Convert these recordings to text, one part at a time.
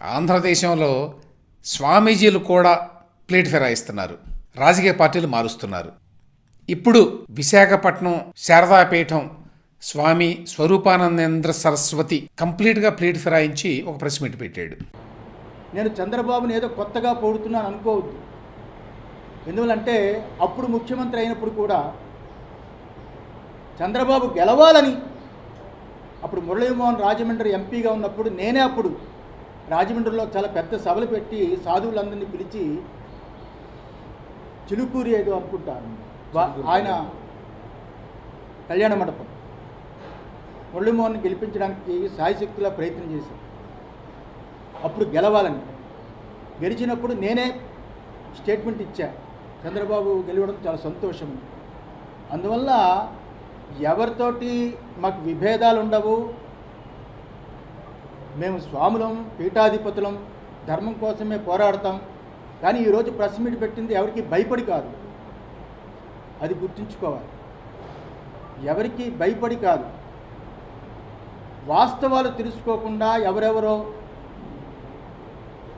ఆంధ్రదేశంలో స్వామీజీలు కూడా ప్లేట్ ఫిరాయిస్తున్నారు. రాజకీయ పార్టీలు మారుస్తున్నారు. ఇప్పుడు విశాఖపట్నం శారదాపీఠం స్వామి స్వరూపానందేంద్ర సరస్వతి కంప్లీట్గా ప్లేట్ ఫిరాయించి ఒక ప్రెస్ మీట్ పెట్టాడు. నేను చంద్రబాబుని ఏదో కొత్తగా పోడుతున్నాను అనుకోవద్దు. ఎందువలంటే అప్పుడు ముఖ్యమంత్రి అయినప్పుడు కూడా చంద్రబాబు గెలవాలని అప్పుడు మురళీమోహన్ రాజమండ్రి ఎంపీగా ఉన్నప్పుడు నేనే అప్పుడు రాజమండ్రిలో చాలా పెద్ద సభలు పెట్టి సాధువులందరినీ పిలిచి చిలుకూరి ఏదో అనుకుంటాను ఆయన కళ్యాణ మండపం. మురళీమోహన్ గెలిపించడానికి సాయశక్తిలా ప్రయత్నం చేశాను అప్పుడు గెలవాలని. గెలిచినప్పుడు నేనే స్టేట్మెంట్ ఇచ్చా. చంద్రబాబు గెలవడం చాలా సంతోషం. అందువల్ల ఎవరితోటి మాకు విభేదాలు ఉండవు మేము స్వాములం పీఠాధిపతులం ధర్మం కోసమే పోరాడతాం. కానీ ఈరోజు ప్రెస్ మీట్ పెట్టింది ఎవరికి భయపడి కాదు. అది గుర్తుంచుకోవాలి. ఎవరికి భయపడి కాదు. వాస్తవాలు తెలుసుకోకుండా ఎవరెవరో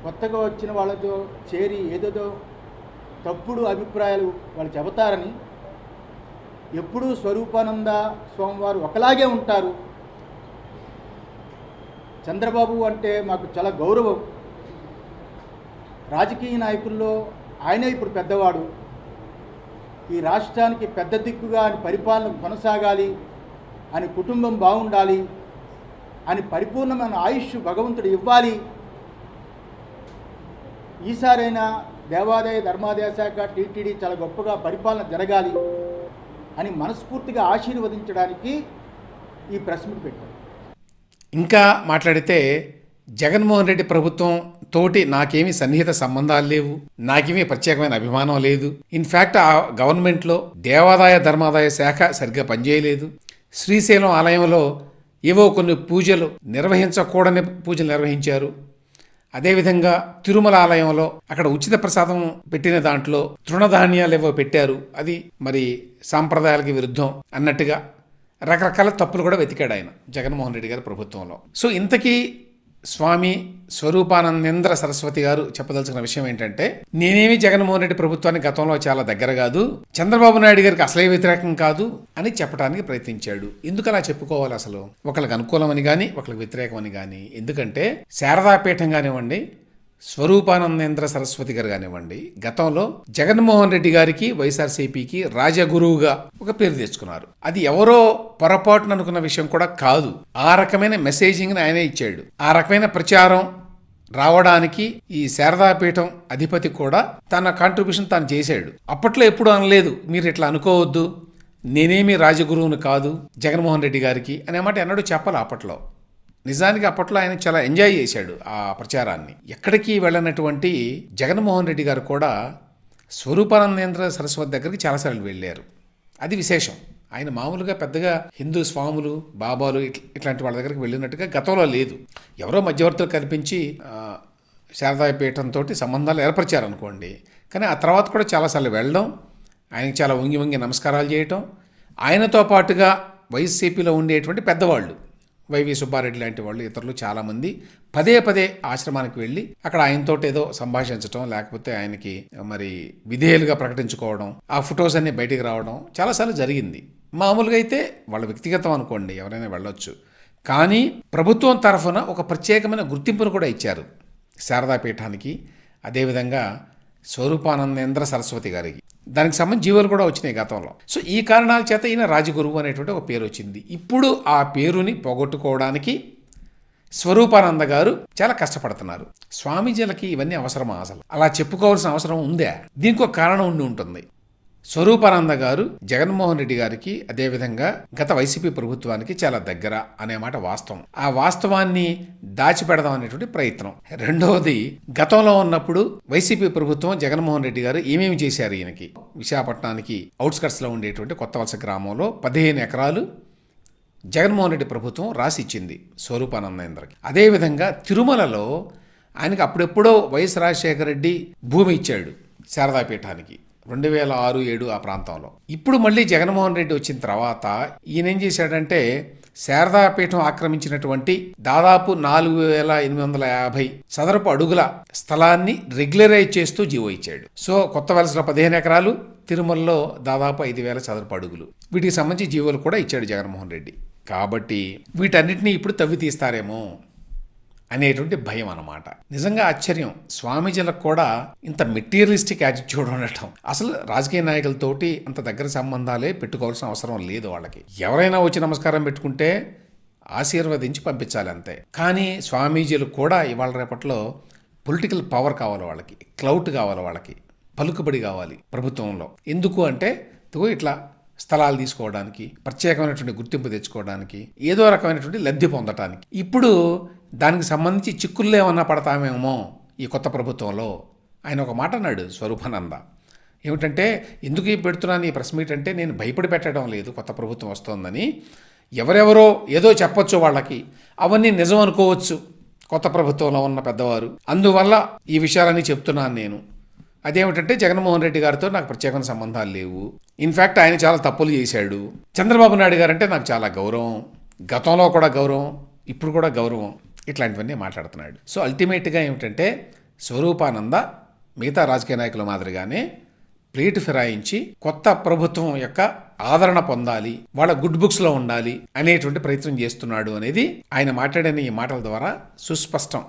కొత్తగా వచ్చిన వాళ్ళతో చేరి ఏదేదో తప్పుడు అభిప్రాయాలు వాళ్ళు చెబుతారని ఎప్పుడూ స్వరూపానంద స్వామివారు ఒకలాగే ఉంటారు. చంద్రబాబు అంటే మాకు చాలా గౌరవం. రాజకీయ నాయకుల్లో ఆయనే ఇప్పుడు పెద్దవాడు. ఈ రాష్ట్రానికి పెద్ద దిక్కుగా అని పరిపాలన కొనసాగాలి అని కుటుంబం బాగుండాలి అని పరిపూర్ణమైన ఆయుష్ భగవంతుడు ఇవ్వాలి. ఈసారైనా దేవాదాయ ధర్మాదాయ శాఖ టీటీడీ చాలా గొప్పగా పరిపాలన జరగాలి అని మనస్ఫూర్తిగా ఆశీర్వదించడానికి ఈ ప్రెస్ మీట్ పెట్టారు. ఇంకా మాట్లాడితే జగన్మోహన్ రెడ్డి ప్రభుత్వం తోటి నాకేమీ సన్నిహిత సంబంధాలు లేవు నాకేమీ ప్రత్యేకమైన అభిమానం లేదు. ఇన్ఫ్యాక్ట్ ఆ గవర్నమెంట్లో దేవాదాయ ధర్మాదాయ శాఖ సరిగ్గా పనిచేయలేదు. శ్రీశైలం ఆలయంలో ఏవో కొన్ని పూజలు నిర్వహించకూడని పూజలు నిర్వహించారు. అదేవిధంగా తిరుమల ఆలయంలో అక్కడ ఉచిత ప్రసాదం పెట్టిన దాంట్లో తృణధాన్యాలు ఏవో పెట్టారు. అది మరి సాంప్రదాయాలకి విరుద్ధం అన్నట్టుగా రకరకాల తప్పులు కూడా వెతికాడు ఆయన జగన్మోహన్ రెడ్డి గారి ప్రభుత్వంలో. సో ఇంతకీ స్వామి స్వరూపానందేంద్ర సరస్వతి గారు చెప్పదలుచుకున్న విషయం ఏంటంటే నేనేమి జగన్మోహన్ రెడ్డి ప్రభుత్వానికి గతంలో చాలా దగ్గర కాదు చంద్రబాబు నాయుడు గారికి అసలే వ్యతిరేకం కాదు అని చెప్పడానికి ప్రయత్నించాడు. ఎందుకు అలా చెప్పుకోవాలి అసలు? ఒకళ్ళకి అనుకూలమని కానీ ఒకళ్ళకి వ్యతిరేకమని కానీ ఎందుకంటే శారదాపీఠం కానివ్వండి స్వరూపానందేంద్ర సరస్వతి గారు కానివ్వండి గతంలో జగన్మోహన్ రెడ్డి గారికి వైఎస్ఆర్సీపీకి రాజగురువుగా ఒక పేరు తెచ్చుకున్నారు. అది ఎవరో పొరపాటున అనుకున్న విషయం కూడా కాదు. ఆ రకమైన మెసేజింగ్ని ఆయనే ఇచ్చాడు. ఆ రకమైన ప్రచారం రావడానికి ఈ శారదాపీఠం అధిపతి కూడా తన కాంట్రిబ్యూషన్ తాను చేశాడు. అప్పట్లో ఎప్పుడు అనలేదు మీరు ఇట్లా అనుకోవద్దు నేనేమి రాజగురువుని కాదు జగన్మోహన్ రెడ్డి గారికి అనే మాట ఎన్నడూ చెప్పాలి అప్పట్లో. నిజానికి అప్పట్లో ఆయన చాలా ఎంజాయ్ చేశాడు ఆ ప్రచారాన్ని. ఎక్కడికి వెళ్ళనటువంటి జగన్మోహన్ రెడ్డి గారు కూడా స్వరూపానందేంద్ర సరస్వతి దగ్గరికి చాలాసార్లు వెళ్ళారు. అది విశేషం. ఆయన మామూలుగా పెద్దగా హిందూ స్వాములు బాబాలు ఇట్లాంటి వాళ్ళ దగ్గరికి వెళ్ళినట్టుగా గతంలో లేదు. ఎవరో మధ్యవర్తులు కనిపించి శారదాయపీఠంతో శారదాపీఠంతో సంబంధాలు ఏర్పరిచారు అనుకోండి. కానీ ఆ తర్వాత కూడా చాలాసార్లు వెళ్ళడం ఆయనకి చాలా వంగి వంగి నమస్కారాలు చేయటం ఆయనతో పాటుగా వైసీపీలో ఉండేటువంటి పెద్దవాళ్ళు వైవి సుబ్బారెడ్డి లాంటి వాళ్ళు ఇతరులు చాలామంది పదే పదే ఆశ్రమానికి వెళ్ళి అక్కడ ఆయనతో ఏదో సంభాషించడం లేకపోతే ఆయనకి మరి విధేయులుగా ప్రకటించుకోవడం ఆ ఫొటోస్ అన్ని బయటికి రావడం చాలాసార్లు జరిగింది. మామూలుగా అయితే వాళ్ళ వ్యక్తిగతం అనుకోండి ఎవరైనా వెళ్ళొచ్చు. కానీ ప్రభుత్వం తరఫున ఒక ప్రత్యేకమైన గుర్తింపును కూడా ఇచ్చారు. శారదాపీఠానికి అదేవిధంగా స్వరూపానందేంద్ర సరస్వతి గారికి. దానికి సంబంధించి జీవోలు కూడా వచ్చినాయి గతంలో. సో ఈ కారణాల చేత ఈయన రాజగురువు అనేటువంటి ఒక పేరు వచ్చింది. ఇప్పుడు ఆ పేరుని పోగొట్టుకోవడానికి స్వరూపానంద గారు చాలా కష్టపడుతున్నారు. స్వామీజీలకి ఇవన్నీ అవసరమా అసలు? అలా చెప్పుకోవాల్సిన అవసరం ఉందా? దీనికి ఒక కారణం ఉండి ఉంటుంది. స్వరూపానంద గారు జగన్మోహన్ రెడ్డి గారికి అదేవిధంగా గత వైసీపీ ప్రభుత్వానికి చాలా దగ్గర అనే మాట వాస్తవం. ఆ వాస్తవాన్ని దాచిపెడదాం అనేటువంటి ప్రయత్నం. రెండవది గతంలో ఉన్నప్పుడు వైసీపీ ప్రభుత్వం జగన్మోహన్ రెడ్డి గారు ఏమేమి చేశారు ఈయనకి? విశాఖపట్నానికి అవుట్స్కట్స్లో ఉండేటువంటి కొత్త వలస గ్రామంలో పదిహేను ఎకరాలు జగన్మోహన్ రెడ్డి ప్రభుత్వం రాసి ఇచ్చింది స్వరూపానందేంద్రకి. అదేవిధంగా తిరుమలలో ఆయనకి అప్పుడెప్పుడో వైఎస్ రాజశేఖర రెడ్డి భూమి ఇచ్చాడు శారదాపీఠానికి. రెండు వేల ఆరు ఏడు ఆ ప్రాంతంలో. ఇప్పుడు మళ్ళీ జగన్మోహన్ రెడ్డి వచ్చిన తర్వాత ఈయన ఏం చేశాడంటే శారదాపీఠం ఆక్రమించినటువంటి దాదాపు నాలుగు వేల ఎనిమిది వందల యాభై చదరపు అడుగుల స్థలాన్ని రెగ్యులరైజ్ చేస్తూ జీవో ఇచ్చాడు. సో కొత్త వలసలో పదిహేను ఎకరాలు తిరుమలలో దాదాపు ఐదు వేల చదరపు అడుగులు. వీటికి సంబంధించి జీవోలు కూడా ఇచ్చాడు జగన్మోహన్ రెడ్డి. కాబట్టి వీటన్నిటిని ఇప్పుడు తవ్వి తీస్తారేమో? అనేటువంటి భయం అనమాట నిజంగా ఆశ్చర్యం. స్వామీజీలకు కూడా ఇంత మెటీరియలిస్టిక్ యాటిట్యూడ్ ఉండటం. అసలు రాజకీయ నాయకులతోటి అంత దగ్గర సంబంధాలే పెట్టుకోవాల్సిన అవసరం లేదు వాళ్ళకి. ఎవరైనా వచ్చి నమస్కారం పెట్టుకుంటే ఆశీర్వదించి పంపించాలి అంతే. కానీ స్వామీజీలు కూడా ఇవాళ రేపట్లో పొలిటికల్ పవర్ కావాలి వాళ్ళకి. క్లౌట్ కావాలి వాళ్ళకి. పలుకుబడి కావాలి ప్రభుత్వంలో. ఎందుకు అంటే ఇట్లా స్థలాలు తీసుకోవడానికి ప్రత్యేకమైనటువంటి గుర్తింపు తెచ్చుకోవడానికి ఏదో రకమైనటువంటి లబ్ధి పొందటానికి. ఇప్పుడు దానికి సంబంధించి చిక్కుల్లో ఏమన్నా పడతామేమో ఈ కొత్త ప్రభుత్వంలో. ఆయన ఒక మాట అన్నాడు స్వరూపానంద. ఏమిటంటే ఎందుకు పెడుతున్నాను ఈ ప్రెస్ మీట్ అంటే నేను భయపడి పెట్టడం లేదు కొత్త ప్రభుత్వం వస్తోందని. ఎవరెవరో ఏదో చెప్పొచ్చు వాళ్ళకి. అవన్నీ నిజం అనుకోవచ్చు కొత్త ప్రభుత్వంలో ఉన్న పెద్దవారు. అందువల్ల ఈ విషయాలన్నీ చెప్తున్నాను నేను. అదేమిటంటే జగన్మోహన్ రెడ్డి గారితో నాకు ప్రత్యేకమైన సంబంధాలు లేవు. ఇన్ఫ్యాక్ట్ ఆయన చాలా తప్పులు చేశాడు. చంద్రబాబు నాయుడు గారు అంటే నాకు చాలా గౌరవం. గతంలో కూడా గౌరవం ఇప్పుడు కూడా గౌరవం. ఇట్లాంటివన్నీ మాట్లాడుతున్నాడు. సో అల్టిమేట్గా ఏమిటంటే స్వరూపానంద మిగతా రాజకీయ నాయకుల మాదిరిగానే ప్లేటు ఫిరాయించి కొత్త ప్రభుత్వం యొక్క ఆదరణ పొందాలి వాళ్ళ గుడ్ బుక్స్లో ఉండాలి అనేటువంటి ప్రయత్నం చేస్తున్నాడు అనేది ఆయన మాట్లాడిన ఈ మాటల ద్వారా సుస్పష్టం.